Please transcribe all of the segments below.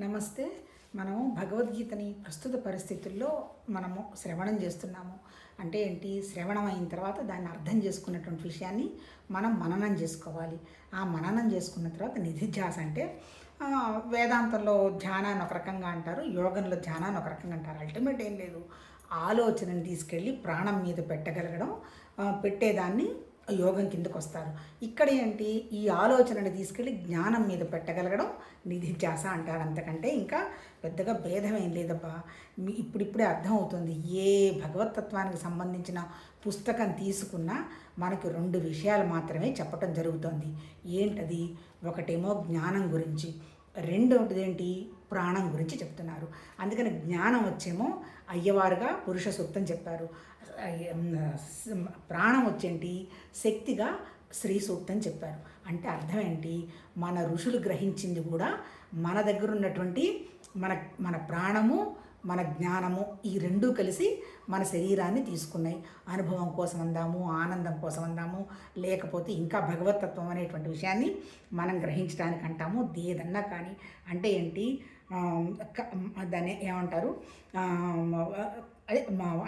నమస్తే. మనము భగవద్గీతని ప్రస్తుత పరిస్థితుల్లో మనము శ్రవణం చేస్తున్నాము. అంటే ఏంటి? శ్రవణం అయిన తర్వాత దాన్ని అర్థం చేసుకున్నటువంటి విషయాన్ని మనం మననం చేసుకోవాలి. ఆ మననం చేసుకున్న తర్వాత నిధిధ్యాస అంటే వేదాంతంలో ధ్యానాన్ని ఒక రకంగా అంటారు యోగంలో ధ్యానాన్ని ఒక రకంగా అంటారు. అల్టిమేట్ ఏం లేదు. ఆలోచనని తీసుకెళ్ళి ప్రాణం మీద పెట్టగలగడం పెట్టేదాన్ని యోగం కిందకు వస్తారు. ఇక్కడ ఏంటి? ఈ ఆలోచనని తీసుకెళ్ళి జ్ఞానం మీద పెట్టగలగడం నిధిధ్యాస అంటారు అంతకంటే ఇంకా పెద్దగా భేదం ఏం లేదబ్బా. మీ ఇప్పుడిప్పుడే అర్థమవుతుంది. ఏ భగవతత్వానికి సంబంధించిన పుస్తకం తీసుకున్నా మనకి రెండు విషయాలు మాత్రమే చెప్పటం జరుగుతుంది. ఏంటది? ఒకటేమో జ్ఞానం గురించి. రెండవది ఏంటి ప్రాణం గురించి చెప్తున్నారు. అందుకని జ్ఞానం వచ్చేమో అయ్యవారుగా పురుష సూక్తం చెప్పారు. ప్రాణం వచ్చేంటి? శక్తిగా స్త్రీ సూక్తం చెప్పారు. అంటే అర్థం ఏంటి? మన ఋషులు గ్రహించింది కూడా మన దగ్గర ఉన్నటువంటి మన మన ప్రాణము మన జ్ఞానము ఈ రెండూ కలిసి మన శరీరాన్ని తీసుకున్నాయి. అనుభవం కోసం అందాము ఆనందం కోసం అందాము లేకపోతే ఇంకా భగవతత్వం అనేటువంటి విషయాన్ని మనం గ్రహించడానికి అంటాము. దేదన్నా కానీ అంటే ఏంటి? దాన్ని ఏమంటారు? అదే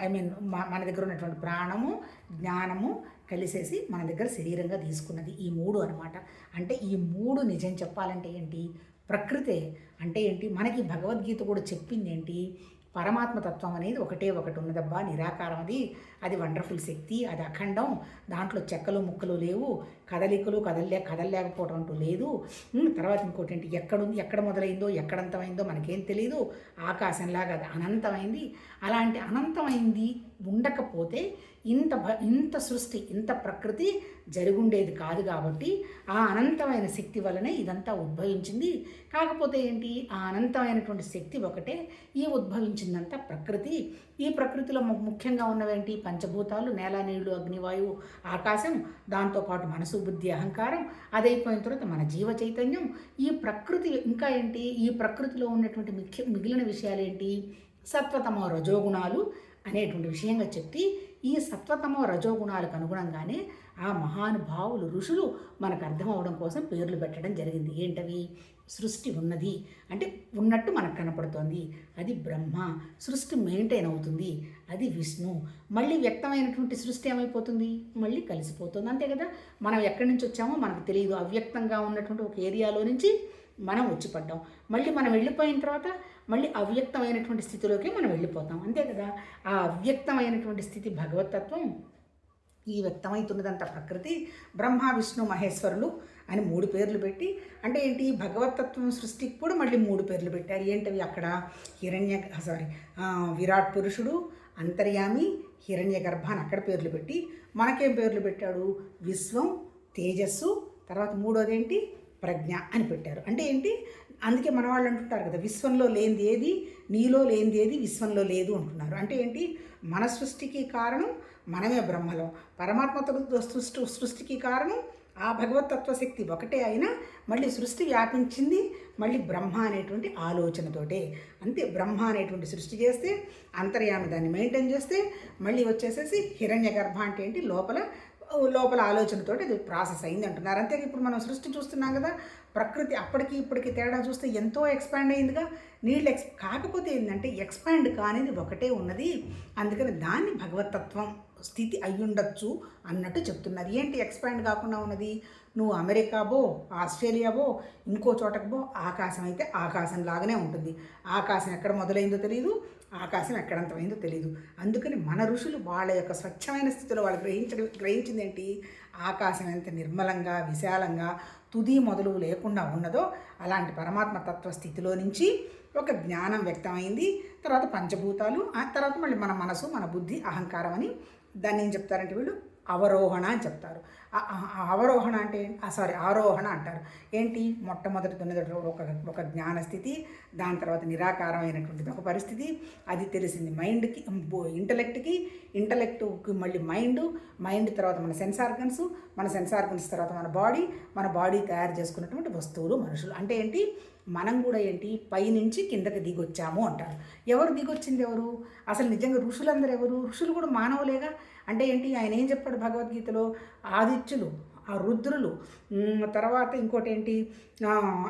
ఐ మీన్ మన దగ్గర ఉన్నటువంటి ప్రాణము జ్ఞానము కలిసేసి మన దగ్గర శరీరంగా తీసుకున్నది ఈ మూడు అనమాట అంటే ఈ మూడు నిజం చెప్పాలంటే ఏంటి? ప్రకృతే అంటే ఏంటి? మనకి భగవద్గీత కూడా చెప్పింది ఏంటి? పరమాత్మ తత్వం అనేది ఒకటే ఒకటి ఉన్నదబ్బా నిరాకారం అది. అది వండర్ఫుల్ శక్తి అది అఖండం. దాంట్లో చెక్కలు ముక్కలు లేవు. కదలికలు కదలలే కదలలేకపోవడం అంటూ లేదు. తర్వాత ఇంకోటి ఏంటి? ఎక్కడుంది? ఎక్కడ మొదలైందో? ఎక్కడంతమైందో మనకేం తెలియదు ఆకాశంలాగా అది అనంతమైంది. అలాంటి అనంతమైంది ఉండకపోతే ఇంత భ ఇంత సృష్టి ఇంత ప్రకృతి జరుగుండేది కాదు కాబట్టి ఆ అనంతమైన శక్తి వలనే ఇదంతా ఉద్భవించింది. కాకపోతే ఏంటి? ఆ అనంతమైనటువంటి శక్తి ఒకటే ఈ ఉద్భవించిందంతా ప్రకృతి. ఈ ప్రకృతిలో ముఖ్యంగా ఉన్నవేంటి? పంచభూతాలు నేల నీళ్ళు అగ్నివాయువు ఆకాశం దాంతోపాటు మనసు బుద్ధి అహంకారం అదైపోయిన తర్వాత మన జీవ చైతన్యం. ఈ ప్రకృతి ఇంకా ఏంటి? ఈ ప్రకృతిలో ఉన్నటువంటి ముఖ్య మిగిలిన విషయాలు ఏంటి? సత్వతమ రజోగుణాలు అనేటువంటి విషయంగా చెప్పి ఈ సత్వతమో రజోగుణాలకు అనుగుణంగానే ఆ మహానుభావులు ఋషులు మనకు అర్థం కోసం పేర్లు పెట్టడం జరిగింది. ఏంటవి? సృష్టి ఉన్నది. అంటే ఉన్నట్టు మనకు కనపడుతోంది. అది బ్రహ్మ. సృష్టి మెయింటైన్ అవుతుంది. అది విష్ణు. మళ్ళీ వ్యక్తమైనటువంటి సృష్టి ఏమైపోతుంది? మళ్ళీ కలిసిపోతుంది. అంతే కదా? మనం ఎక్కడి నుంచి వచ్చామో మనకు తెలియదు అవ్యక్తంగా ఉన్నటువంటి ఒక ఏరియాలో నుంచి మనం వచ్చిపడ్డాం మళ్ళీ మనం వెళ్ళిపోయిన తర్వాత మళ్ళీ అవ్యక్తమైనటువంటి స్థితిలోకి మనం వెళ్ళిపోతాం. అంతే కదా? ఆ అవ్యక్తమైనటువంటి స్థితి భగవతత్వం ఈ వ్యక్తమవుతున్నదంతా ప్రకృతి బ్రహ్మ విష్ణు మహేశ్వరులు అని మూడు పేర్లు పెట్టి అంటే ఏంటి? భగవతత్వం సృష్టికి కూడా మళ్ళీ మూడు పేర్లు పెట్టారు. ఏంటవి అక్కడ? హిరణ్య సారీ విరాట్ పురుషుడు అంతర్యామి హిరణ్య గర్భ అని అక్కడ పేర్లు పెట్టి మనకేం పేర్లు పెట్టాడు? విశ్వం తేజస్సు తర్వాత మూడోదేంటి ప్రజ్ఞ అని పెట్టారు. అంటే ఏంటి? అందుకే మన వాళ్ళు అంటుంటారు కదా విశ్వంలో లేనిది ఏది నీలో లేనిది ఏది విశ్వంలో లేదు అంటున్నారు. అంటే ఏంటి? మన సృష్టికి కారణం మనమే బ్రహ్మలో. పరమాత్మతో సృష్టి సృష్టికి కారణం ఆ భగవతత్వ శక్తి ఒకటే అయినా మళ్ళీ సృష్టి వ్యాపించింది మళ్ళీ బ్రహ్మ అనేటువంటి ఆలోచనతోటే. అంతే బ్రహ్మ అనేటువంటి సృష్టి చేస్తే అంతర్యామి దాన్ని మెయింటైన్ చేస్తే మళ్ళీ వచ్చేసేసి హిరణ్య గర్భ అంటే ఏంటి? లోపల లోపల ఆలోచనతో ఇది ప్రాసెస్ అయింది అంటున్నారు. అంతే ఇప్పుడు మనం సృష్టి చూస్తున్నాం కదా ప్రకృతి అప్పటికి ఇప్పటికి తేడా చూస్తే ఎంతో ఎక్స్పాండ్ అయిందిగా. నీళ్ళు ఎక్స్ కాకపోతే ఏంటంటే ఎక్స్పాండ్ కానిది ఒకటే ఉన్నది. అందుకని దాన్ని భగవతత్వం స్థితి అయ్యుండొచ్చు అన్నట్టు చెప్తున్నారు. ఏంటి ఎక్స్పాండ్ కాకుండా ఉన్నది? నువ్వు అమెరికా బో ఆస్ట్రేలియా బో ఇంకో చోటకు బో ఆకాశం అయితే ఆకాశం లాగానే ఉంటుంది. ఆకాశం ఎక్కడ మొదలైందో తెలియదు ఆకాశం ఎక్కడంతమైందో తెలియదు అందుకని మన ఋషులు వాళ్ళ యొక్క స్వచ్ఛమైన స్థితిలో వాళ్ళు గ్రహించడం గ్రహించింది ఏంటి ఆకాశం ఎంత నిర్మలంగా విశాలంగా తుది మొదలు లేకుండా ఉన్నదో అలాంటి పరమాత్మ తత్వ స్థితిలో నుంచి ఒక జ్ఞానం వ్యక్తమైంది. తర్వాత పంచభూతాలు ఆ తర్వాత మళ్ళీ మన మనసు మన బుద్ధి అహంకారం అని దాన్ని ఏం చెప్తారంటే వీళ్ళు? అవరోహణ అని చెప్తారు. ఆ అవరోహణ అంటే సారీ ఆరోహణ అంటారు. ఏంటి? మొట్టమొదటి ఉన్నది ఒక ఒక జ్ఞానస్థితి దాని తర్వాత నిరాకారమైనటువంటిది ఒక పరిస్థితి అది తెలిసింది మైండ్కి ఇంటలెక్ట్కి ఇంటలెక్ట్కి మళ్ళీ మైండ్ మైండ్ తర్వాత మన సెన్స్ ఆర్గన్స్ మన సెన్స్ ఆర్గన్స్ తర్వాత మన బాడీ మన బాడీ తయారు చేసుకున్నటువంటి వస్తువులు మనుషులు. అంటే ఏంటి? మనం కూడా ఏంటి? పైనుంచి కిందకి దిగొచ్చాము అంటారు. ఎవరు దిగొచ్చింది ఎవరు? అసలు నిజంగా ఋషులందరూ ఎవరు? ఋషులు కూడా మానవులేగా? అంటే ఏంటి? ఆయన ఏం చెప్పాడు భగవద్గీతలో? ఆదిత్యులు ఆ రుద్రులు తర్వాత ఇంకోటి ఏంటి?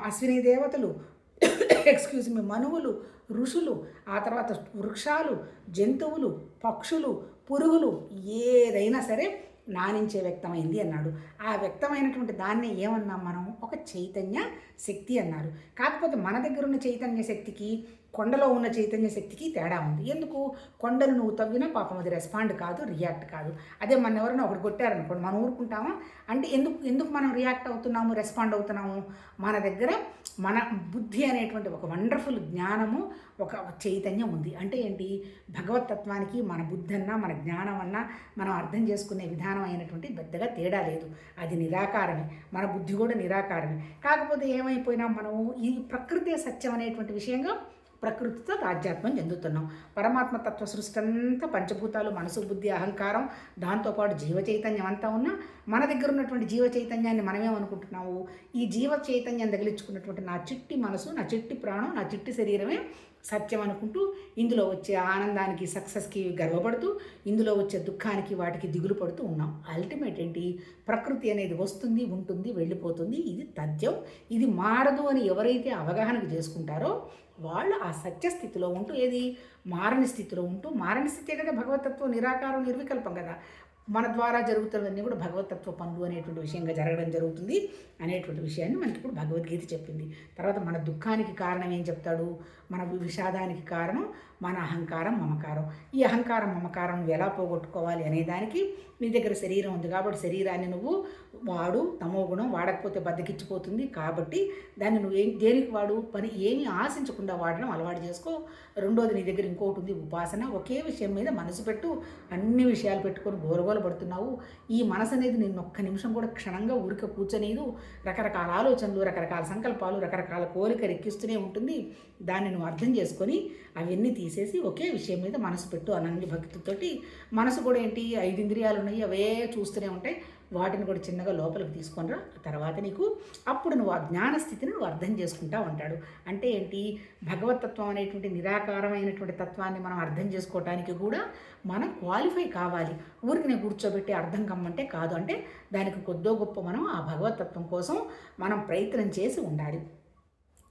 అశ్విని దేవతలు ఎక్స్క్యూజ్ మీ మనువులు ఋషులు ఆ తర్వాత వృక్షాలు జంతువులు పక్షులు పురుగులు ఏదైనా సరే నానించే వ్యక్తమైంది అన్నాడు. ఆ వ్యక్తమైనటువంటి దాన్ని ఏమన్నాం మనం? ఒక చైతన్య శక్తి అన్నారు. కాకపోతే మన దగ్గర ఉన్న చైతన్య శక్తికి కొండలో ఉన్న చైతన్య శక్తికి తేడా ఉంది. ఎందుకు? కొండలు నువ్వు తవ్వినా పాపం అది రెస్పాండ్ కాదు రియాక్ట్ కాదు. అదే మన ఎవరైనా ఒకటి కొట్టారనుకోండి మనం ఊరుకుంటామా? అంటే ఎందుకు ఎందుకు మనం రియాక్ట్ అవుతున్నాము రెస్పాండ్ అవుతున్నాము? మన దగ్గర మన బుద్ధి అనేటువంటి ఒక వండర్ఫుల్ జ్ఞానము ఒక చైతన్యం ఉంది. అంటే ఏంటి? భగవతత్వానికి మన బుద్ధి మన జ్ఞానం అన్నా మనం అర్థం చేసుకునే విధానం అయినటువంటి పెద్దగా తేడా లేదు. అది నిరాకారమే. మన బుద్ధి కూడా నిరాకారమే. కాకపోతే ఏమైపోయినా మనము ఈ ప్రకృతి సత్యం అనేటువంటి విషయంగా ప్రకృతితో ఆధ్యాత్మం చెందుతున్నాం. పరమాత్మ తత్వ సృష్టి అంతా పంచభూతాలు మనసు బుద్ధి అహంకారం దాంతోపాటు జీవ చైతన్యం అంతా ఉన్నా మన దగ్గర ఉన్నటువంటి జీవ చైతన్యాన్ని మనమేమనుకుంటున్నాము ఈ జీవ చైతన్యం తగిలించుకున్నటువంటి నా చిట్టి మనసు నా చిట్టి ప్రాణం నా చిట్టి శరీరమే సత్యం అనుకుంటూ ఇందులో వచ్చే ఆనందానికి సక్సెస్కి గర్వపడుతూ ఇందులో వచ్చే దుఃఖానికి వాటికి దిగులు పడుతూ ఉన్నాం. అల్టిమేట్ ఏంటి? ప్రకృతి అనేది వస్తుంది ఉంటుంది వెళ్ళిపోతుంది. ఇది తథ్యం. ఇది మారదు అని ఎవరైతే అవగాహనకు చేసుకుంటారో వాళ్ళు ఆ సత్యస్థితిలో ఉంటూ ఏది? మారని స్థితిలో ఉంటూ మారని స్థితే కదా భగవతత్వం నిరాకారం నిర్వికల్పం కదా. మన ద్వారా జరుగుతున్నవన్నీ కూడా భగవతత్వ పనులు అనేటువంటి విషయంగా జరగడం జరుగుతుంది అనేటువంటి విషయాన్ని మనకి ఇప్పుడు భగవద్గీత చెప్పింది. తర్వాత మన దుఃఖానికి కారణం ఏం చెప్తాడు? మన విషాదానికి కారణం మన అహంకారం మమకారం. ఈ అహంకారం మమకారం నువ్వు ఎలా పోగొట్టుకోవాలి అనే దానికి నీ దగ్గర శరీరం ఉంది కాబట్టి శరీరాన్ని నువ్వు వాడు తమో గుణం వాడకపోతే బద్దకిచ్చిపోతుంది కాబట్టి దాన్ని నువ్వు ఏం దేనికి వాడు? పని ఏమి ఆశించకుండా వాడడం అలవాటు చేసుకో. రెండోది నీ దగ్గర ఇంకోటి ఉంది ఉపాసన. ఒకే విషయం మీద మనసు పెట్టు. అన్ని విషయాలు పెట్టుకొని గోరగోల పడుతున్నావు. ఈ మనసు అనేది నిన్ను ఒక్క నిమిషం కూడా క్షణంగా ఊరిక కూర్చొనేదు. రకరకాల ఆలోచనలు రకరకాల సంకల్పాలు రకరకాల కోరిక రెక్కిస్తూనే ఉంటుంది. దాన్ని నువ్వు అర్థం చేసుకొని అవన్నీ తీసేసి ఒకే విషయం మీద మనసు పెట్టు అనన్య భక్తితోటి మనసు కూడా ఏంటి? ఐదు ఇంద్రియాలు ఉన్నాయి అవే చూస్తూనే ఉంటాయి వాటిని కూడా చిన్నగా లోపలికి తీసుకొనిరా తర్వాత నీకు అప్పుడు నువ్వు ఆ జ్ఞాన స్థితిని నువ్వు అర్థం చేసుకుంటా ఉంటాడు. అంటే ఏంటి? భగవతత్వం అనేటువంటి నిరాకారమైనటువంటి తత్వాన్ని మనం అర్థం చేసుకోవటానికి కూడా మనం క్వాలిఫై కావాలి. ఊరికి నేను కూర్చోబెట్టి అర్థం కమ్మంటే కాదు. అంటే దానికి కొద్దో గొప్ప మనం ఆ భగవతత్వం కోసం మనం ప్రయత్నం చేసి ఉండాలి.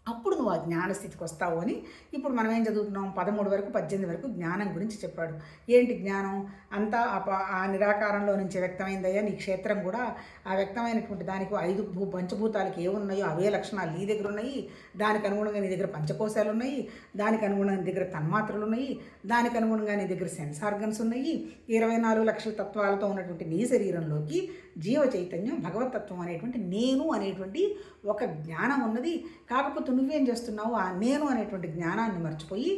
అప్పుడు నువ్వు ఆ జ్ఞానస్థితికి వస్తావు అని ఇప్పుడు మనం ఏం చదువుతున్నాం? పదమూడు వరకు పద్దెనిమిది వరకు జ్ఞానం గురించి చెప్పాడు. ఏంటి జ్ఞానం? అంతా ఆ ప- ఆ నిరాకారంలో నుంచి వ్యక్తమైందయ్యా. నీ క్షేత్రం కూడా ఆ వ్యక్తమైనటువంటి దానికి ఐదు భూ పంచభూతాలకి ఏమున్నాయో అవే లక్షణాలు నీ దగ్గర ఉన్నాయి. దానికి అనుగుణంగా నీ దగ్గర పంచకోశాలు ఉన్నాయి. దానికి అనుగుణంగా నీ దగ్గర తన్మాత్రలు ఉన్నాయి. దానికి అనుగుణంగా నీ దగ్గర సెన్స్ ఆర్గన్స్ ఉన్నాయి. ఇరవై నాలుగు లక్షల తత్వాలతో ఉన్నటువంటి నీ శరీరంలోకి జీవ చైతన్యం భగవతత్వం అనేటువంటి నేను అనేటువంటి ఒక జ్ఞానం ఉన్నది. కాకపోతే నువ్వేం చేస్తున్నావు? ఆ నేను అనేటువంటి జ్ఞానాన్ని మర్చిపోయి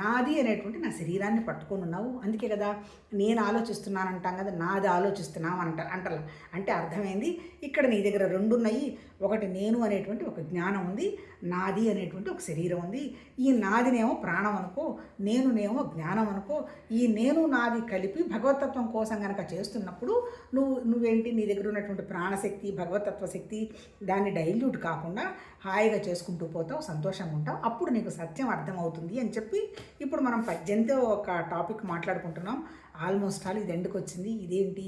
నాది అనేటువంటి నా శరీరాన్ని పట్టుకొని ఉన్నావు. అందుకే కదా నేను ఆలోచిస్తున్నాను అంటాం కదా నాది ఆలోచిస్తున్నావు అంట అంటలా అంటే అర్థమైంది? ఇక్కడ నీ దగ్గర రెండు ఉన్నాయి. ఒకటి నేను అనేటువంటి ఒక జ్ఞానం ఉంది నాది అనేటువంటి ఒక శరీరం ఉంది. ఈ నాదినేమో ప్రాణం అనుకో నేనునేమో జ్ఞానం అనుకో ఈ నేను నాది కలిపి భగవతత్వం కోసం కనుక చేస్తున్నప్పుడు నువ్వు నువ్వేంటి నీ దగ్గర ఉన్నటువంటి ప్రాణశక్తి భగవతత్వ శక్తి దాన్ని డైల్యూట్ కాకుండా హాయిగా చేసుకుంటూ పోతావు సంతోషంగా ఉంటావు. అప్పుడు నీకు సత్యం అర్థమవుతుంది అని చెప్పి ఇప్పుడు మనం పద్దెనిమిదో ఒక టాపిక్ మాట్లాడుకుంటున్నాం. ఆల్మోస్ట్ ఆల్ ఇది ఎండుకు వచ్చింది ఇదేంటి?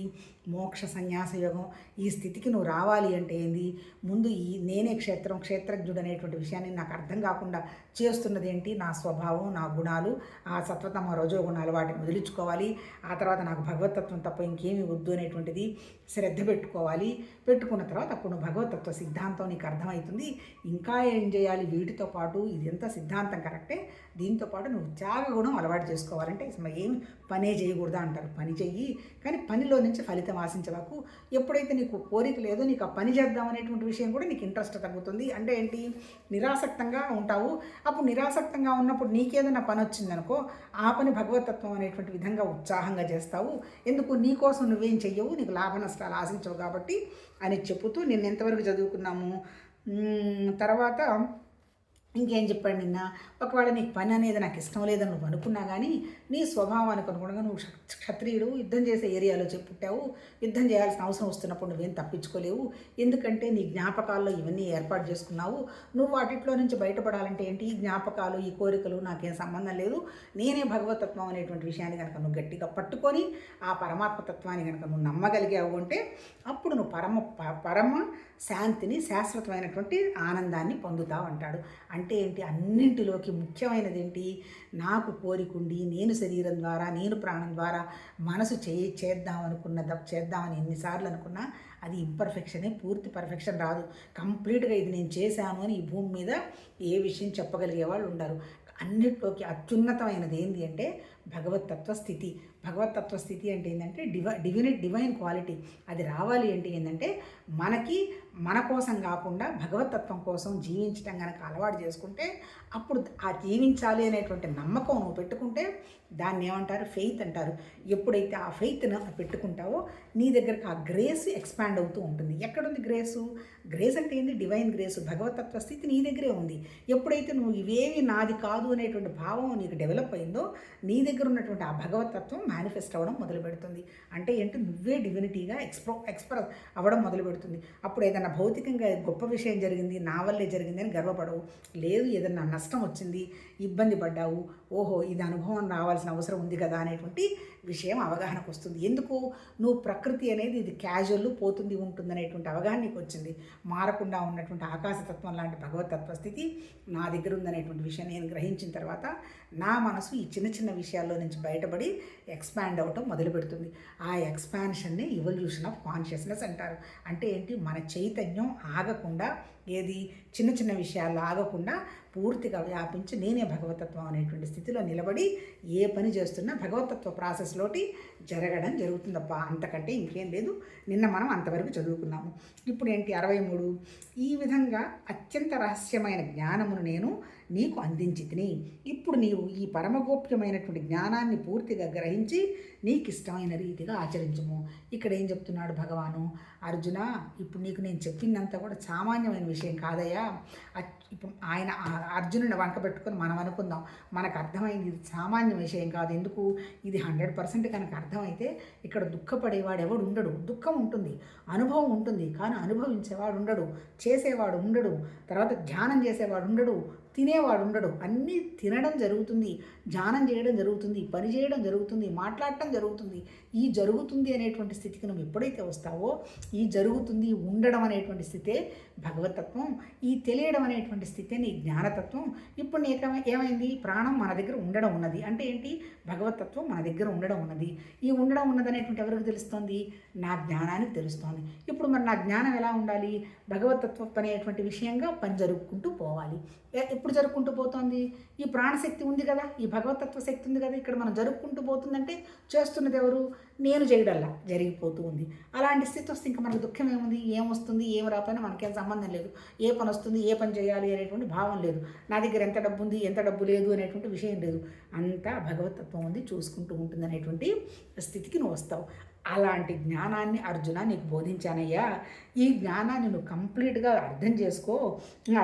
మోక్ష సన్యాస యోగం. ఈ స్థితికి నువ్వు రావాలి అంటే ఏంది? ముందు ఈ నేనే క్షేత్రం క్షేత్రజ్ఞుడు అనేటువంటి విషయాన్ని నాకు అర్థం కాకుండా చేస్తున్నది ఏంటి నా స్వభావం నా గుణాలు ఆ సత్వతమ రజో గుణాలు వాటిని వదిలించుకోవాలి. ఆ తర్వాత నాకు భగవతత్వం తప్ప ఇంకేమి వద్దు అనేటువంటిది శ్రద్ధ పెట్టుకోవాలి. పెట్టుకున్న తర్వాత అప్పుడు నువ్వు భగవతత్వ సిద్ధాంతం నీకు అర్థమవుతుంది. ఇంకా ఏం చేయాలి? వీటితో పాటు ఇదంతా సిద్ధాంతం కరెక్టే? దీంతో పాటు నువ్వు త్యాగ గుణం అలవాటు చేసుకోవాలంటే అసలు ఏం పనే చేయకూడదా అంటారు. పని చెయ్యి. కానీ పనిలో నుంచి ఫలితం ఆశించవాకు. ఎప్పుడైతే నీకు కోరిక లేదో నీకు ఆ పని చేద్దాం అనేటువంటి విషయం కూడా నీకు ఇంట్రెస్ట్ తగ్గుతుంది. అంటే ఏంటి? నిరాసక్తంగా ఉంటావు. అప్పుడు నిరాసక్తంగా ఉన్నప్పుడు నీకేదైనా పని వచ్చిందనుకో ఆ పని భగవతత్వం అనేటువంటి విధంగా ఉత్సాహంగా చేస్తావు. ఎందుకు? నీ కోసం నువ్వేం చెయ్యవు నీకు లాభ నష్టాలు ఆశించవు కాబట్టి అని చెబుతూ నేను ఎంతవరకు చదువుకున్నాము? తర్వాత ఇంకేం చెప్పాడు నిన్న? ఒకవేళ నీకు పని అనేది నాకు ఇష్టం లేదని నువ్వు అనుకున్నా కానీ నీ స్వభావానికి అనుగుణంగా నువ్వు క్షత్రియుడు యుద్ధం చేసే ఏరియాలో చెప్పుట్టావు యుద్ధం చేయాల్సిన అవసరం వస్తున్నప్పుడు నువ్వేం తప్పించుకోలేవు. ఎందుకంటే నీ జ్ఞాపకాల్లో ఇవన్నీ ఏర్పాటు చేసుకున్నావు. నువ్వు వాటిలో నుంచి బయటపడాలంటే ఏంటి? ఈ జ్ఞాపకాలు ఈ కోరికలు నాకేం సంబంధం లేదు. నేనే భగవతత్వం అనేటువంటి విషయాన్ని కనుక నువ్వు గట్టిగా పట్టుకొని ఆ పరమాత్మతత్వాన్ని కనుక నువ్వు నమ్మగలిగావు అంటే అప్పుడు నువ్వు పరమ పరమ శాంతిని శాశ్వతమైనటువంటి ఆనందాన్ని పొందుతా అంటాడు అంటే ఏంటి? అన్నింటిలోకి ముఖ్యమైనది ఏంటి నాకు కోరికుండి నేను శరీరం ద్వారా నేను ప్రాణం ద్వారా మనసు చే చేద్దాం అనుకున్న చేద్దామని ఎన్నిసార్లు అనుకున్నా అది ఇంపర్ఫెక్షనే పూర్తి పర్ఫెక్షన్ రాదు. కంప్లీట్గా ఇది నేను చేశాను అని ఈ భూమి మీద ఏ విషయం చెప్పగలిగే వాళ్ళు ఉండరు. అన్నిట్లోకి అత్యున్నతమైనది ఏంటి అంటే భగవతత్వ స్థితి భగవతత్వ స్థితి అంటే ఏంటంటే డివ డివినిట్ డివైన్ క్వాలిటీ. అది రావాలి అంటే ఏంటంటే మనకి మన కోసం కాకుండా భగవతత్వం కోసం జీవించడం కనుక అలవాటు చేసుకుంటే అప్పుడు ఆ జీవించాలి అనేటువంటి నమ్మకం నువ్వు పెట్టుకుంటే దాన్ని ఏమంటారు? ఫెయిత్ అంటారు. ఎప్పుడైతే ఆ ఫెయిత్ను పెట్టుకుంటావో నీ దగ్గరకు ఆ గ్రేస్ ఎక్స్పాండ్ అవుతూ ఉంటుంది. ఎక్కడుంది గ్రేసు గ్రేస్ అంటే ఏంది? డివైన్ గ్రేసు భగవతత్వ స్థితి నీ దగ్గరే ఉంది. ఎప్పుడైతే నువ్వు ఇవేవి నాది కాదు అనేటువంటి భావం నీకు డెవలప్ అయిందో నీ దగ్గర ఉన్నటువంటి ఆ భగవతత్వం మేనిఫెస్ట్ అవ్వడం మొదలు పెడుతుంది అంటే ఏంటి? నువ్వే డివినిటీగా ఎక్స్ప్రో ఎక్స్ప్రెస్ అవ్వడం మొదలు పెడుతుంది అప్పుడు ఏదైనా భౌతికంగా గొప్ప విషయం జరిగింది నా వల్లే జరిగింది అని గర్వపడవు. లేదు ఏదైనా నష్టం వచ్చింది ఇబ్బంది పడ్డావు ఓహో ఇది అనుభవం రావాల్సిన అవసరం ఉంది కదా అనేటువంటి విషయం అవగాహనకు వస్తుంది ఎందుకు? నువ్వు ప్రకృతి అనేది ఇది క్యాజువల్ పోతుంది ఉంటుంది అనేటువంటి అవగాహన నీకు వచ్చింది మారకుండా ఉన్నటువంటి ఆకాశతత్వం లాంటి భగవతత్వ స్థితి నా దగ్గర ఉందనేటువంటి విషయం నేను గ్రహించిన తర్వాత నా మనసు ఈ చిన్న చిన్న విషయాల్లో నుంచి బయటపడి ఎక్స్పాండ్ అవ్వటం మొదలు పెడుతుంది ఆ ఎక్స్పాన్షన్ని ఇవల్యూషన్ ఆఫ్ కాన్షియస్నెస్ అంటారు. అంటే ఏంటి? మన చైతన్యం ఆగకుండా ఏది? చిన్న చిన్న విషయాల్లో ఆగకుండా పూర్తిగా వ్యాపించి నేనే భగవతత్వం అనేటువంటి స్థితిలో నిలబడి ఏ పని చేస్తున్నా భగవతత్వ ప్రాసెస్లోటి జరగడం జరుగుతుందప్ప. అంతకంటే ఇంకేం లేదు. నిన్న మనం అంతవరకు చదువుకున్నాము. ఇప్పుడు ఏంటి? అరవై మూడు. ఈ విధంగా అత్యంత రహస్యమైన జ్ఞానమును నేను నీకు అందించి తిని ఇప్పుడు నీవు ఈ పరమగోప్యమైనటువంటి జ్ఞానాన్ని పూర్తిగా గ్రహించి నీకు ఇష్టమైన రీతిగా ఆచరించము. ఇక్కడ ఏం చెప్తున్నాడు భగవాను? అర్జున ఇప్పుడు నీకు నేను చెప్పిందంతా కూడా సామాన్యమైన విషయం కాదయ్యా. ఇప్పుడు ఆయన అర్జునుని వంక పెట్టుకొని మనం అనుకుందాం. మనకు అర్థమైంది ఇది సామాన్య విషయం కాదు. ఎందుకు? ఇది హండ్రెడ్ పర్సెంట్ కనుక అర్థమైతే ఇక్కడ దుఃఖపడేవాడు ఎవడు ఉండడు. దుఃఖం ఉంటుంది అనుభవం ఉంటుంది. కానీ అనుభవించేవాడు ఉండడు చేసేవాడు ఉండడు. తర్వాత ధ్యానం చేసేవాడు ఉండడు. తినేవాడు ఉండడు. అన్నీ తినడం జరుగుతుంది ధ్యానం చేయడం జరుగుతుంది పని చేయడం జరుగుతుంది మాట్లాడటం జరుగుతుంది. ఈ జరుగుతుంది అనేటువంటి స్థితికి నువ్వు ఎప్పుడైతే వస్తావో ఈ జరుగుతుంది ఉండడం అనేటువంటి స్థితే భగవతత్వం. ఈ తెలియడం అనేటువంటి స్థితే నీ జ్ఞానతత్వం. ఇప్పుడు నీకు ఏమైంది? ప్రాణం మన దగ్గర ఉండడం ఉన్నది. అంటే ఏంటి? భగవతత్వం మన దగ్గర ఉండడం ఉన్నది. ఈ ఉండడం ఉన్నది అనేటువంటి ఎవరికి తెలుస్తుంది? నా జ్ఞానానికి తెలుస్తోంది. ఇప్పుడు మరి నా జ్ఞానం ఎలా ఉండాలి? భగవతత్వం అనేటువంటి విషయంగా పని జరుపుకుంటూ పోవాలి. ఎప్పుడు జరుపుకుంటూ పోతోంది? ఈ ప్రాణశక్తి ఉంది కదా ఈ భగవతత్వ శక్తి ఉంది కదా ఇక్కడ మనం జరుపుకుంటూ పోతుందంటే చేస్తున్నది ఎవరు? నేను చేయడల్లా జరిగిపోతూ ఉంది. అలాంటి స్థితి వస్తే ఇంకా మనకు దుఃఖం ఏముంది? ఏమొస్తుంది ఏం రాకపోయినా మనకేం సంబంధం లేదు. ఏ పని వస్తుంది? ఏ పని చేయాలి అనేటువంటి భావం లేదు. నా దగ్గర ఎంత డబ్బు ఉంది? ఎంత డబ్బు లేదు అనేటువంటి విషయం లేదు. అంతా భగవతత్వం ఉంది చూసుకుంటూ ఉంటుంది అనేటువంటి స్థితికి నువ్వు వస్తావు. అలాంటి జ్ఞానాన్ని అర్జున నీకు బోధించానయ్యా. ఈ జ్ఞానాన్ని నువ్వు కంప్లీట్గా అర్థం చేసుకో.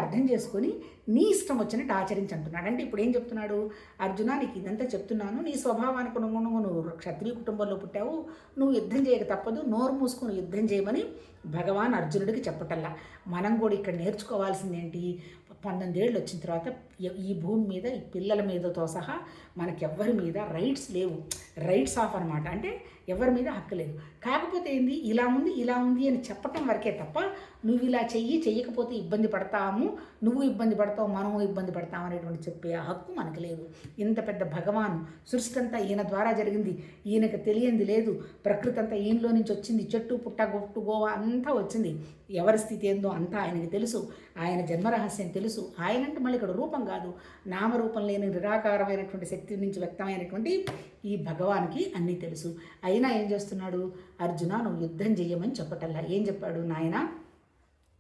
అర్థం చేసుకొని నీ ఇష్టం వచ్చినట్టు ఆచరించి అంటున్నాడు. అంటే ఇప్పుడు ఏం చెప్తున్నాడు? అర్జున నీకు ఇదంతా చెప్తున్నాను. నీ స్వభావానికి అనుగుణంగా నువ్వు క్షత్రియ కుటుంబంలో పుట్టావు. నువ్వు యుద్ధం చేయక తప్పదు. నోరు మూసుకొని యుద్ధం చేయమని భగవాన్ అర్జునుడికి చెప్పటల్లా. మనం కూడా ఇక్కడ నేర్చుకోవాల్సింది ఏంటి? పంతొమ్మిదేళ్ళు వచ్చిన తర్వాత ఈ భూమి మీద ఈ పిల్లల మీదతో సహా మనకెవ్వరి మీద రైట్స్ లేవు. రైట్స్ ఆఫ్ అనమాట అంటే ఎవరి మీద హక్కు లేదు. కాకపోతే ఏంది? ఇలా ఉంది ఇలా ఉంది అని చెప్పటం వరకే తప్ప నువ్వు ఇలా చెయ్యి చెయ్యకపోతే ఇబ్బంది పడతాము నువ్వు ఇబ్బంది పడతావు మనము ఇబ్బంది పడతాము అనేటువంటి చెప్పే హక్కు మనకు లేదు. ఇంత పెద్ద భగవాన్ సృష్టి అంతా ఈయన ద్వారా జరిగింది. ఈయనకు తెలియంది లేదు. ప్రకృతి అంతా ఈయనలో నుంచి వచ్చింది. చెట్టు పుట్ట గొట్టు గోవా అంతా వచ్చింది. ఎవరి స్థితి ఏందో అంతా ఆయనకి తెలుసు. ఆయన జన్మరహస్యం తెలుసు. ఆయన అంటే మళ్ళీ ఇక్కడ రూపం కాదు. నామరూపం లేని నిరాకారమైనటువంటి శక్తి నుంచి వ్యక్తమైనటువంటి ఈ భగవాన్కి అన్నీ తెలుసు. అయిన ఏం చేస్తున్నాడు? అర్జున నువ్వు యుద్ధం చెయ్యమని చెప్పటల్లా. ఏం చెప్పాడు నాయన?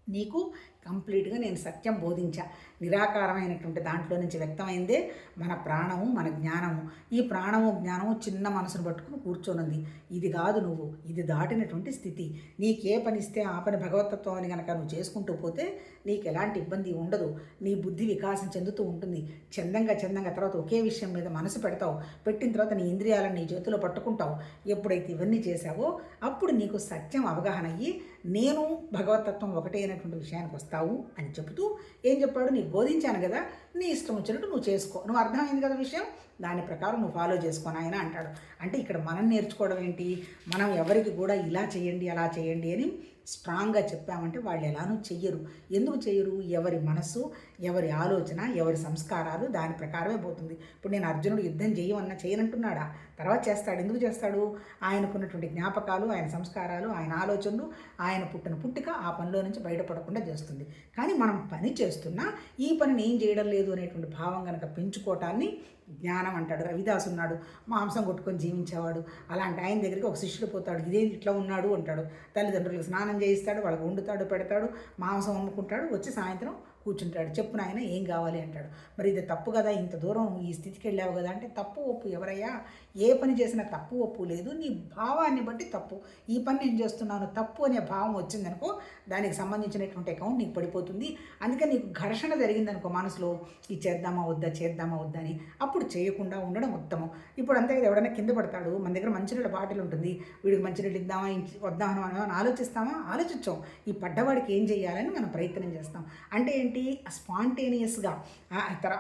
నీకు కంప్లీట్గా నేను సత్యం బోధించా. నిరాకారమైనటువంటి దాంట్లో నుంచి వ్యక్తమైందే మన ప్రాణము మన జ్ఞానము. ఈ ప్రాణము జ్ఞానము చిన్న మనసును పట్టుకుని కూర్చోనుంది. ఇది కాదు నువ్వు ఇది దాటినటువంటి స్థితి. నీకే పని ఇస్తే ఆ పని భగవతత్వం అని కనుక నువ్వు చేసుకుంటూ పోతే నీకు ఎలాంటి ఇబ్బంది ఉండదు. నీ బుద్ధి వికాసం చెందుతూ ఉంటుంది. చందంగా చందంగా తర్వాత ఒకే విషయం మీద మనసు పెడతావు. పెట్టిన తర్వాత నీ ఇంద్రియాలను నీ చేతిలో పట్టుకుంటావు. ఎప్పుడైతే ఇవన్నీ చేశావో అప్పుడు నీకు సత్యం అవగాహన అయ్యి నేను భగవతత్వం ఒకటే అయినటువంటి విషయానికి వస్తాను వస్తావు అని చెబుతూ ఏం చెప్పాడు? నీకు బోధించాను కదా నీ ఇష్టం వచ్చినట్టు నువ్వు చేసుకో. నువ్వు అర్థమైంది కదా విషయం? దాని ప్రకారం నువ్వు ఫాలో చేసుకోను ఆయన అంటాడు. అంటే ఇక్కడ మనం నేర్చుకోవడం ఏంటి? మనం ఎవరికి కూడా ఇలా చేయండి అలా చేయండి అని స్ట్రాంగ్గా చెప్పామంటే వాళ్ళు ఎలానూ చెయ్యరు. ఎందుకు చెయ్యరు? ఎవరి మనసు ఎవరి ఆలోచన ఎవరి సంస్కారాలు దాని ప్రకారమే పోతుంది. ఇప్పుడు నేను అర్జునుడు యుద్ధం చేయమన్నా చేయనంటున్నాడా? తర్వాత చేస్తాడు. ఎందుకు చేస్తాడు? ఆయనకున్నటువంటి జ్ఞాపకాలు ఆయన సంస్కారాలు ఆయన ఆలోచనలు ఆయన పుట్టిన పుట్టిక ఆ పనిలో నుంచి బయటపడకుండా చేస్తుంది. కానీ మనం పని చేస్తున్నా ఈ పనిని ఏం చేయడం లేదు? అనేటువంటి భావం కనుక పెంచుకోవటాన్ని జ్ఞానం అంటాడు. రవిదాస్ ఉన్నాడు మాంసం కొట్టుకొని జీవించేవాడు. అలాంటి ఆయన దగ్గరికి ఒక శిష్యుడు పోతాడు ఇదేం ఇట్లా ఉన్నాడు అంటాడు. తల్లిదండ్రులకు స్నానం చేయిస్తాడు వాళ్ళకి వండుతాడు పెడతాడు మాంసం అమ్ముకుంటాడు వచ్చి సాయంత్రం కూర్చుంటాడు. చెప్పు నాయన ఏం కావాలి అంటాడు. మరి ఇది తప్పు కదా ఇంత దూరం ఈ స్థితికి వెళ్ళావు కదా అంటే తప్పు ఒప్పు ఎవరయ్యా? ఏ పని చేసినా తప్పు ఒప్పు లేదు. నీ భావాన్ని బట్టి తప్పు. ఈ పని నేను చేస్తున్నాను తప్పు అనే భావం వచ్చిందనుకో దానికి సంబంధించినటువంటి అకౌంట్ నీకు పడిపోతుంది. అందుకే నీకు ఘర్షణ జరిగిందనుకో మనసులో ఇది చేద్దామా వద్దా చేద్దామా వద్దా అని. అప్పుడు చేయకుండా ఉండడం ఉత్తమం. ఇప్పుడు అంతే కదా ఎవడైనా కింద పడతాడు మన దగ్గర మంచినీళ్ళ బాటిల్ ఉంటుంది. వీడికి మంచినీళ్ళు ఇద్దామా ఇంచి- వద్దామా అని ఆలోచిస్తామా? ఆలోచించాం. ఈ పడ్డవాడికి ఏం చేయాలని మనం ప్రయత్నం చేస్తాం. అంటే ఏంటి? స్పాంటేనియస్గా.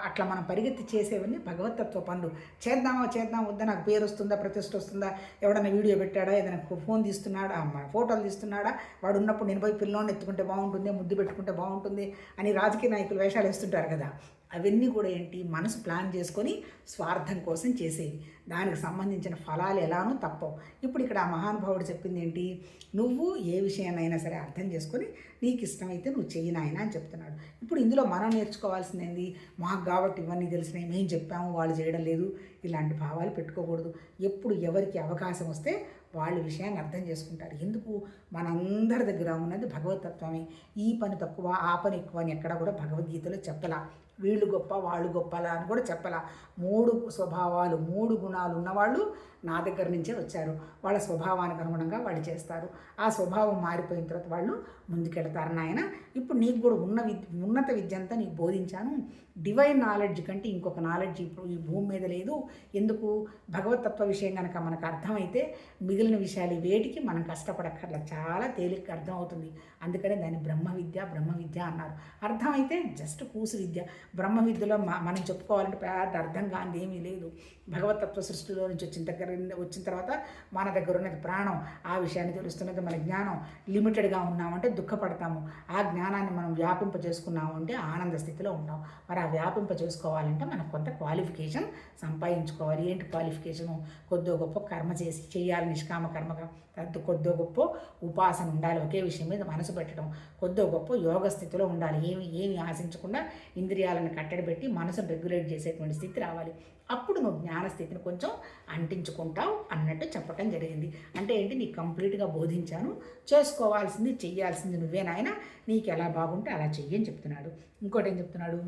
అట్లా మనం పరిగెత్తి చేసేవన్నీ భగవతత్వ పనులు. చేద్దామా చేద్దాం వద్దా? నాకు పేరు వస్తుందా ప్రతిష్ట వస్తుందా? ఎవడన్నా వీడియో పెట్టాడా? ఏదైనా ఫోన్ తీస్తున్నాడా? ఫోటోలు తీస్తున్నాడా? వాడు ఉన్నప్పుడు నేను పోయి పిల్లోని ఎత్తుకుంటే బాగుంటుంది ముద్దు పెట్టుకుంటే బాగుంటుంది అని రాజకీయ నాయకులు వేషాలు వేస్తుంటారు కదా. అవన్నీ కూడా ఏంటి? మనసు ప్లాన్ చేసుకొని స్వార్థం కోసం చేసేవి. దానికి సంబంధించిన ఫలాలు ఎలానో తప్పవు. ఇప్పుడు ఇక్కడ ఆ మహానుభావుడు చెప్పింది ఏంటి? నువ్వు ఏ విషయాన్నైనా సరే అర్థం చేసుకొని నీకు ఇష్టమైతే నువ్వు చెయ్యి నాయన అని చెప్తున్నాడు. ఇప్పుడు ఇందులో మనం నేర్చుకోవాల్సింది మాకు కాబట్టి ఇవన్నీ తెలిసినాయి మేము చెప్పాము వాళ్ళు చేయడం లేదు. ఇలాంటి భావాలు పెట్టుకోకూడదు. ఎప్పుడు ఎవరికి అవకాశం వస్తే వాళ్ళు విషయాన్ని అర్థం చేసుకుంటారు. ఎందుకు? మనందరి దగ్గర ఉన్నది భగవతత్వమే. ఈ పని తక్కువ ఆ పని ఎక్కువ అని ఎక్కడ కూడా భగవద్గీతలో చెప్పలా. వీళ్ళు గొప్ప వాళ్ళు గొప్పలా అని కూడా చెప్పాల. మూడు స్వభావాలు మూడు గుణాలు ఉన్నవాళ్ళు నా దగ్గర నుంచే వచ్చారు. వాళ్ళ స్వభావానికి అనుగుణంగా వాళ్ళు చేస్తారు. ఆ స్వభావం మారిపోయిన తర్వాత వాళ్ళు ముందుకెళ్తారు నాయన. ఇప్పుడు నీకు కూడా ఉన్న విద్య ఉన్నత విద్య అంతా నీకు బోధించాను. డివైన్ నాలెడ్జ్ కంటే ఇంకొక నాలెడ్జ్ ఇప్పుడు ఈ భూమి మీద లేదు. ఎందుకు? భగవతత్వ విషయం కనుక మనకు అర్థమైతే మిగిలిన విషయాలు వేటికి మనం కష్టపడక్కర్లా. చాలా తేలిక అర్థమవుతుంది. అందుకనే దాన్ని బ్రహ్మ విద్య బ్రహ్మ విద్య అన్నారు. అర్థమైతే జస్ట్ కూసు విద్య. బ్రహ్మ విద్యలో మనం చెప్పుకోవాలంటే పెద్ద అర్థం కానిది ఏమీ లేదు. భగవతత్వ సృష్టిలో నుంచి వచ్చిన దగ్గర వచ్చిన తర్వాత మన దగ్గర ఉన్నది ప్రాణం. ఆ విషయాన్ని తెలుస్తున్నది మన జ్ఞానం. లిమిటెడ్గా ఉన్నామంటే దుఃఖపడతాము. ఆ జ్ఞానాన్ని మనం వ్యాపింప చేసుకున్నాము అంటే ఆనంద స్థితిలో ఉన్నాం. మరి ఆ వ్యాపింప చేసుకోవాలంటే మనకు కొంత క్వాలిఫికేషన్ సంపాదించుకోవాలి. ఏంటి క్వాలిఫికేషను? కొద్దో గొప్ప కర్మ చేసి చేయాలి. నిష్కామ కర్మగా తర్వాత కొద్దో గొప్ప ఉపాసన ఉండాలి. ఒకే విషయం మీద మనసు పెట్టడం. కొద్దో గొప్ప యోగ స్థితిలో ఉండాలి. ఏమి ఏమి ఆశించకుండా ఇంద్రియాలను కట్టడి పెట్టి మనసును రెగ్యులేట్ చేసేటువంటి స్థితి రావాలి. అప్పుడు నువ్వు జ్ఞానస్థితిని కొంచెం అంటించుకుంటావు అన్నట్టు చెప్పటం జరిగింది. అంటే ఏంటి? నీకు కంప్లీట్గా బోధించాను. చేసుకోవాల్సింది చెయ్యాల్సింది నువ్వేనాయన నీకు ఎలా బాగుంటే అలా చెయ్యి అని చెప్తున్నాడు. ఇంకోటి ఏం చెప్తున్నాడు?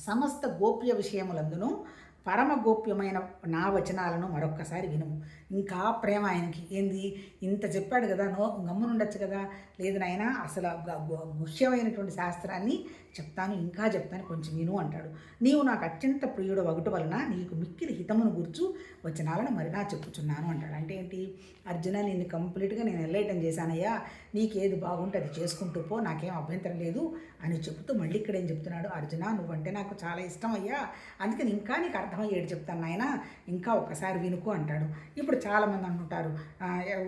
సమస్త గోప్య విషయములందును పరమ గోప్యమైన నా వచనాలను మరొక్కసారి వినుము. ఇంకా ప్రేమ ఆయనకి ఏంది? ఇంత చెప్పాడు కదా నో గమ్మునుండొచ్చు కదా. లేదు నాయన అసలు గుహ్యమైనటువంటి శాస్త్రాన్ని చెప్తాను ఇంకా చెప్తాను కొంచెం విను అంటాడు. నీవు నాకు అత్యంత ప్రియుడు ఒకటి వలన నీకు మిక్కిలి హితమును గుర్చు వచనాలను మరినా చెప్పుచున్నాను అంటాడు. అంటే ఏంటి? అర్జున నేను కంప్లీట్గా నేను ఎల్లైటం చేశానయ్యా. నీకేది బాగుంటే అది చేసుకుంటూ పో నాకేం అభ్యంతరం లేదు అని చెబుతూ మళ్ళీ ఇక్కడ ఏం చెప్తున్నాడు? అర్జున నువ్వంటే నాకు చాలా ఇష్టం అయ్యా. అందుకని ఇంకా నీకు అర్థమయ్యేది చెప్తాను నాయన. ఇంకా ఒక్కసారి వినుకు అంటాడు. ఇప్పుడు చాలామంది అంటుంటారు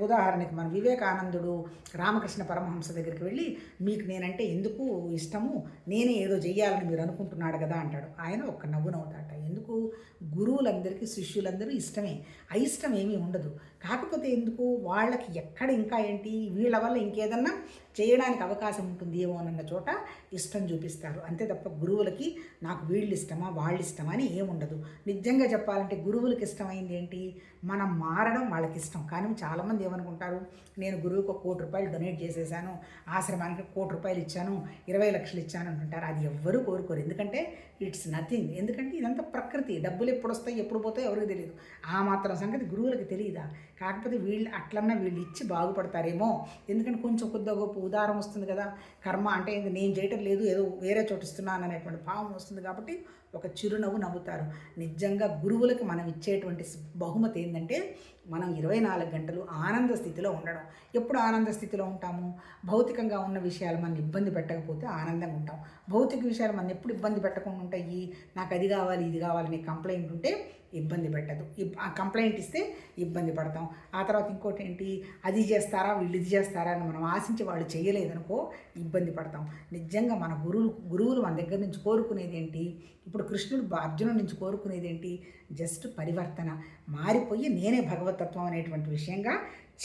ఉదాహరణకి మన వివేకానందుడు రామకృష్ణ పరమహంస దగ్గరికి వెళ్ళి మీకు నేనంటే ఎందుకు ఇష్టము? నేనే ఏదో చెయ్యాలని మీరు అనుకుంటున్నాడు కదా అంటాడు. ఆయన ఒక్క నవ్వు నవ్వుతాట. ఎందుకు? గురువులందరికీ శిష్యులందరూ ఇష్టమే. అయిష్టం ఏమీ ఉండదు. కాకపోతే ఎందుకు? వాళ్ళకి ఎక్కడ ఇంకా ఏంటి? వీళ్ళ వల్ల ఇంకేదన్నా చేయడానికి అవకాశం ఉంటుంది ఏమో అన్న చోట ఇష్టం చూపిస్తారు. అంతే తప్ప గురువులకి నాకు వీళ్ళు ఇష్టమా వాళ్ళు ఇష్టమా అని ఏముండదు. నిజంగా చెప్పాలంటే గురువులకి ఇష్టమైంది ఏంటి? మనం మారడం వాళ్ళకి ఇష్టం కానీ చాలామంది ఏమనుకుంటారు? నేను గురువుకు ఒక కోటి రూపాయలు డొనేట్ చేసేసాను ఆశ్రమానికి కోటి రూపాయలు ఇచ్చాను ఇరవై లక్షలు ఇచ్చాను అంటుంటారు. అది ఎవ్వరూ కోరుకోరు. ఎందుకంటే ఇట్స్ నథింగ్ ఎందుకంటే ఇదంతా ప్రకృతి. డబ్బులు ఎప్పుడు వస్తాయి ఎప్పుడు పోతాయో ఎవరికి తెలియదు ఆ మాత్రం సంగతి గురువులకు తెలియదా కాకపోతే వీళ్ళు అట్లన్నా వీళ్ళు ఇచ్చి బాగుపడతారేమో. ఎందుకంటే కొంచెం కొద్దిగా గొప్ప ఉదారం వస్తుంది కదా. కర్మ అంటే నేను చేయటం లేదు ఏదో వేరే చోటు ఇస్తున్నాను అనేటువంటి భావం వస్తుంది కాబట్టి ఒక చిరునవ్వు నవ్వుతారు. నిజంగా గురువులకు మనం ఇచ్చేటువంటి బహుమతి ఏంటంటే మనం ఇరవై నాలుగు గంటలు ఆనంద స్థితిలో ఉండడం. ఎప్పుడు ఆనంద స్థితిలో ఉంటాము? భౌతికంగా ఉన్న విషయాలు మనం ఇబ్బంది పెట్టకపోతే ఆనందంగా ఉంటాం. భౌతిక విషయాలు మనం ఎప్పుడు ఇబ్బంది పెట్టకుండా ఉంటాయి? నాకు అది కావాలి ఇది కావాలని కంప్లైంట్ ఉంటే ఇబ్బంది పెట్టదు. ఇబ్- ఆ కంప్లైంట్ ఇస్తే ఇబ్బంది పడతాం. ఆ తర్వాత ఇంకోటి ఏంటి అది చేస్తారా? వీళ్ళు ఇది చేస్తారా? అని మనం ఆశించి వాళ్ళు చేయలేదనుకో ఇబ్బంది పడతాం. నిజంగా మన గురువులు గురువులు మన దగ్గర నుంచి కోరుకునేది ఏంటి ఇప్పుడు కృష్ణుడు అర్జునుడి నుంచి కోరుకునేది ఏంటి జస్ట్ పరివర్తన. మారిపోయి నేనే భగవతత్వం అనేటువంటి విషయంగా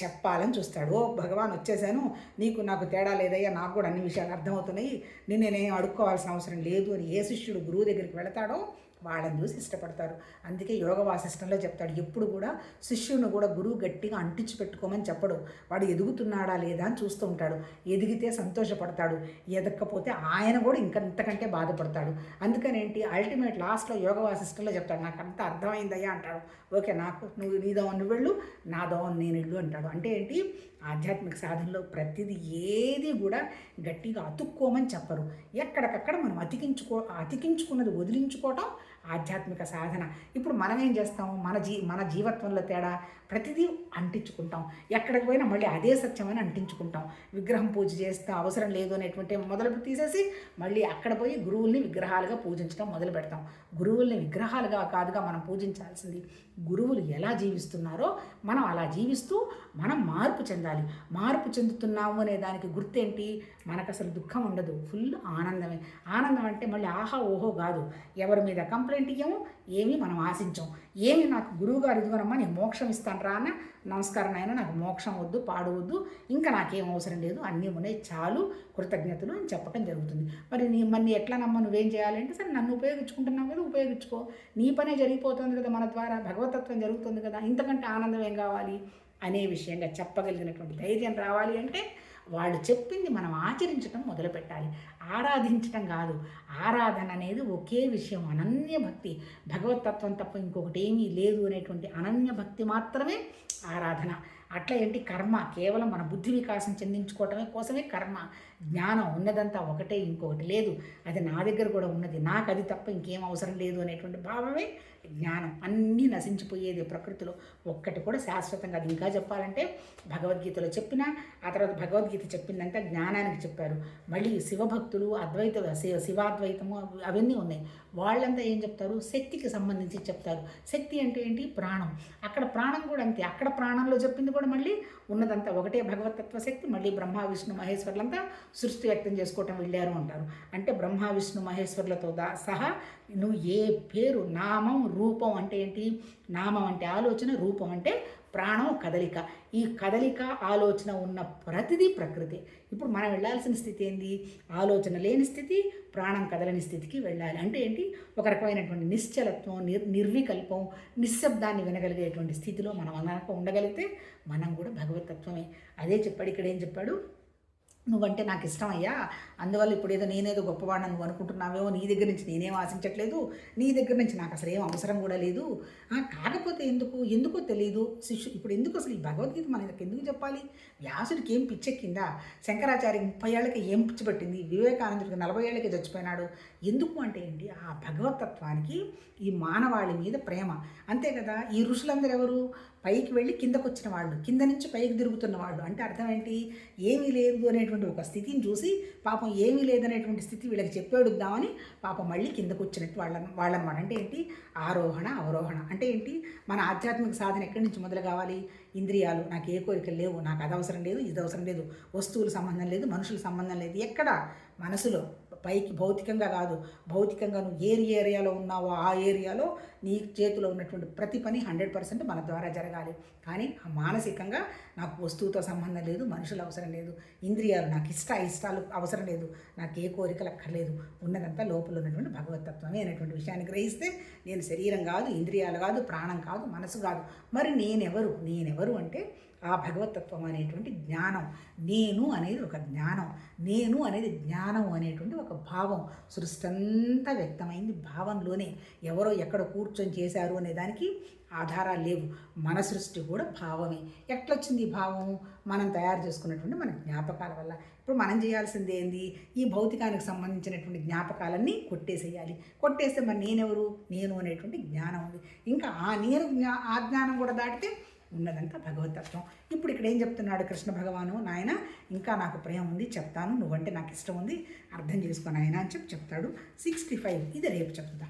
చెప్పాలని చూస్తాడు. ఓ భగవాన్ వచ్చేసాను నీకు నాకు తేడా లేదయ్యా. నాకు కూడా అన్ని విషయాలు అర్థమవుతున్నాయి. నేను నేనేం అడుక్కోవాల్సిన అవసరం లేదు అని ఏ శిష్యుడు గురువు దగ్గరికి వెళతాడో వాళ్ళని చూసి ఇష్టపడతారు. అందుకే యోగ వాసిష్టంలో చెప్తాడు ఎప్పుడు కూడా శిష్యుని కూడా గురువు గట్టిగా అంటించి పెట్టుకోమని చెప్పడు. వాడు ఎదుగుతున్నాడా లేదా అని చూస్తూ ఉంటాడు. ఎదిగితే సంతోషపడతాడు ఎదక్కపోతే ఆయన కూడా ఇంకా ఇంతకంటే బాధపడతాడు అందుకనేంటి అల్టిమేట్ లాస్ట్లో యోగ వాసిష్టంలో చెప్తాడు నాకు అంత అర్థమైందయ్యా అంటాడు. ఓకే నాకు నువ్వు నీ దోవన నువ్వు వెళ్ళు నా దోమని నేను ఇల్లు అంటాడు. అంటే ఏంటి? ఆధ్యాత్మిక సాధనలో ప్రతిదీ ఏది కూడా గట్టిగా అతుక్కోమని చెప్పరు. ఎక్కడికక్కడ మనం అతికించుకో అతికించుకున్నది వదిలించుకోవటం ఆధ్యాత్మిక సాధన. ఇప్పుడు మనం ఏం చేస్తాము? మన జీ మన జీవత్వంలో తేడా? ప్రతిదీ అంటించుకుంటాం. ఎక్కడికి పోయినా మళ్ళీ అదే సత్యమని అంటించుకుంటాం. విగ్రహం పూజ చేస్తే అవసరం లేదు అనేటువంటి మొదలు తీసేసి మళ్ళీ అక్కడ పోయి గురువుల్ని విగ్రహాలుగా పూజించడం మొదలు పెడతాం. గురువుల్ని విగ్రహాలుగా కాదుగా మనం పూజించాల్సింది. గురువులు ఎలా జీవిస్తున్నారో మనం అలా జీవిస్తూ మనం మార్పు చెందాలి. మార్పు చెందుతున్నాము అనే దానికి గుర్తేంటి? మనకు అసలు దుఃఖం ఉండదు. ఫుల్ ఆనందమే. ఆనందం అంటే మళ్ళీ ఆహా ఓహో కాదు. ఎవరి మీద కంప్లైంట్ ఇయ్యము? ఏమీ మనం ఆశించం. ఏమి నాకు గురువుగారు ఇదిగోనమ్మా నేను మోక్షం ఇస్తాను రా అన్న నమస్కారం అయినా నాకు మోక్షం వద్దు పాడు వద్దు ఇంకా నాకేం అవసరం లేదు. అన్నీ ఉన్నాయి చాలు కృతజ్ఞతలు అని చెప్పడం జరుగుతుంది. మరి నీ మరి ఎట్లా నమ్మ? నువ్వేం చేయాలంటే సరే నన్ను ఉపయోగించుకుంటున్నావు కదా ఉపయోగించుకో. నీ పనే జరిగిపోతుంది కదా మన ద్వారా భగవతత్వం జరుగుతుంది కదా ఇంతకంటే ఆనందం ఏం కావాలి? అనే విషయంగా చెప్పగలిగినటువంటి ధైర్యం రావాలి అంటే వాళ్ళు చెప్పింది మనం ఆచరించడం మొదలు పెట్టాలి ఆరాధించటం కాదు. ఆరాధన అనేది ఒకే విషయం. అనన్య భక్తి. భగవతత్వం తప్ప ఇంకొకటి ఏమీ లేదు అనేటువంటి అనన్య భక్తి మాత్రమే ఆరాధన. అట్లా ఏంటి? కర్మ. కేవలం మన బుద్ధి వికాసం చెందించుకోవటమే కోసమే కర్మ. జ్ఞానం ఉన్నదంతా ఒకటే ఇంకొకటి లేదు. అది నా దగ్గర కూడా ఉన్నది. నాకు అది తప్ప ఇంకేం అవసరం లేదు అనేటువంటి భావమే జ్ఞానం అన్నీ నశించిపోయేది ప్రకృతిలో. ఒక్కటి కూడా శాశ్వతంగా అది ఇంకా చెప్పాలంటే భగవద్గీతలో చెప్పిన ఆ తర్వాత భగవద్గీత చెప్పిందంటే జ్ఞానానికి చెప్పారు. మళ్ళీ శివభక్తులు అద్వైత శివాద్వైతము అవి- అవన్నీ ఉన్నాయి. వాళ్ళంతా ఏం చెప్తారు? శక్తికి సంబంధించి చెప్తారు. శక్తి అంటే ఏంటి? ప్రాణం. అక్కడ ప్రాణం కూడా అంతే. అక్కడ ప్రాణంలో చెప్పింది కూడా మళ్ళీ ఉన్నదంతా ఒకటే భగవతత్వ శక్తి మళ్ళీ బ్రహ్మ విష్ణు మహేశ్వరులంతా సృష్టి వ్యక్తం చేసుకోవటం వెళ్ళారు అంటారు. అంటే బ్రహ్మ విష్ణు మహేశ్వరులతో దా సహా నువ్వు ఏ పేరు నామం రూపం అంటే ఏంటి? నామం అంటే ఆలోచన రూపం అంటే ప్రాణం కదలిక. ఈ కదలిక ఆలోచన ఉన్న ప్రతిదీ ప్రకృతి. ఇప్పుడు మనం వెళ్ళాల్సిన స్థితి ఏంది? ఆలోచన లేని స్థితి ప్రాణం కదలని స్థితికి వెళ్ళాలి. అంటే ఏంటి? ఒక రకమైనటువంటి నిశ్చలత్వం నిర్ నిర్వికల్పం నిశ్శబ్దాన్ని వినగలిగేటువంటి స్థితిలో మనం అనక ఉండగలిగితే మనం కూడా భగవతత్వమే అదే చెప్పాడు ఇక్కడ ఏం చెప్పాడు? నువ్వంటే నాకు ఇష్టం అయ్యా అందువల్ల ఇప్పుడు ఏదో నేనేదో గొప్పవాడిని నువ్వు అనుకుంటున్నావేమో నీ దగ్గర నుంచి నేనేం ఆశించట్లేదు. నీ దగ్గర నుంచి నాకు అసలు ఏం అవసరం కూడా లేదు. కాకపోతే ఎందుకు? ఎందుకో తెలియదు శిష్యు ఇప్పుడు ఎందుకు అసలు ఈ భగవద్గీత మనకి ఎందుకు చెప్పాలి? వ్యాసుడికి ఏం పిచ్చెక్కిందా శంకరాచార్య ముప్పై ఏళ్ళకి ఏం పిచ్చి పట్టింది? వివేకానందుడికి నలభై ఏళ్ళకి చచ్చిపోయినాడు. ఎందుకు అంటే ఏంటి? ఆ భగవతత్వానికి ఈ మానవాళి మీద ప్రేమ. అంతే కదా? ఈ ఋషులందరూ ఎవరు? పైకి వెళ్ళి కిందకు వచ్చిన వాళ్ళు కింద నుంచి పైకి తిరుగుతున్న వాళ్ళు. అంటే అర్థం ఏంటి? ఏమీ లేదు అనేటువంటి ఒక స్థితిని చూసి పాపం ఏమీ లేదనేటువంటి స్థితి వీళ్ళకి చెప్పేడుద్దామని పాపం మళ్ళీ కిందకు వచ్చినట్టు వాళ్ళ వాళ్ళనమాట. అంటే ఏంటి? ఆరోహణ అవరోహణ. అంటే ఏంటి? మన ఆధ్యాత్మిక సాధన ఎక్కడి నుంచి మొదలు కావాలి? ఇంద్రియాలు. నాకు ఏ కోరికలు లేవు. నాకు అది అవసరం లేదు ఇది అవసరం లేదు. వస్తువుల సంబంధం లేదు మనుషుల సంబంధం లేదు. ఎక్కడ? మనసులో. పైకి భౌతికంగా కాదు. భౌతికంగా నువ్వు ఏ ఏరియాలో ఉన్నావో ఆ ఏరియాలో నీ చేతిలో ఉన్నటువంటి ప్రతి పని హండ్రెడ్ పర్సెంట్ మన ద్వారా జరగాలి. కానీ మానసికంగా నాకు వస్తువుతో సంబంధం లేదు మనుషులు అవసరం లేదు ఇంద్రియాలు నాకు ఇష్ట ఇష్టాలు అవసరం లేదు నాకు ఏ కోరికలు అక్కర్లేదు ఉన్నదంతా లోపల ఉన్నటువంటి భగవతత్వమే అనేటువంటి విషయాన్ని గ్రహిస్తే నేను శరీరం కాదు ఇంద్రియాలు కాదు ప్రాణం కాదు మనసు కాదు. మరి నేనెవరు? నేనెవరు అంటే ఆ భగవతత్వం అనేటువంటి జ్ఞానం. నేను అనేది ఒక జ్ఞానం. నేను అనేది జ్ఞానం అనేటువంటి ఒక భావం. సృష్టి అంతా వ్యక్తమైంది భావంలోనే. ఎవరో ఎక్కడ కూర్చొని చేశారు అనే దానికి ఆధారాలు లేవు. మన సృష్టి కూడా భావమే. ఎట్లొచ్చింది ఈ భావం మనం తయారు చేసుకున్నటువంటి మన జ్ఞాపకాల వల్ల. ఇప్పుడు మనం చేయాల్సింది ఏంది? ఈ భౌతికానికి సంబంధించినటువంటి జ్ఞాపకాలన్నీ కొట్టేసేయాలి. కొట్టేస్తే మరి నేనెవరు? నేను అనేటువంటి జ్ఞానం ఉంది. ఇంకా ఆ నేను జ్ఞా ఆ జ్ఞానం కూడా దాటితే ఉన్నదంతా భగవతత్వం. ఇప్పుడు ఇక్కడ ఏం చెప్తున్నాడు కృష్ణ భగవాను? నాయన ఇంకా నాకు ప్రేమ ఉంది చెప్తాను. నువ్వంటే నాకు ఇష్టం ఉంది అర్థం చేసుకో నాయన అని చెప్పి చెప్తాడు. Sixty five. ఇది రేపు చెప్తాం.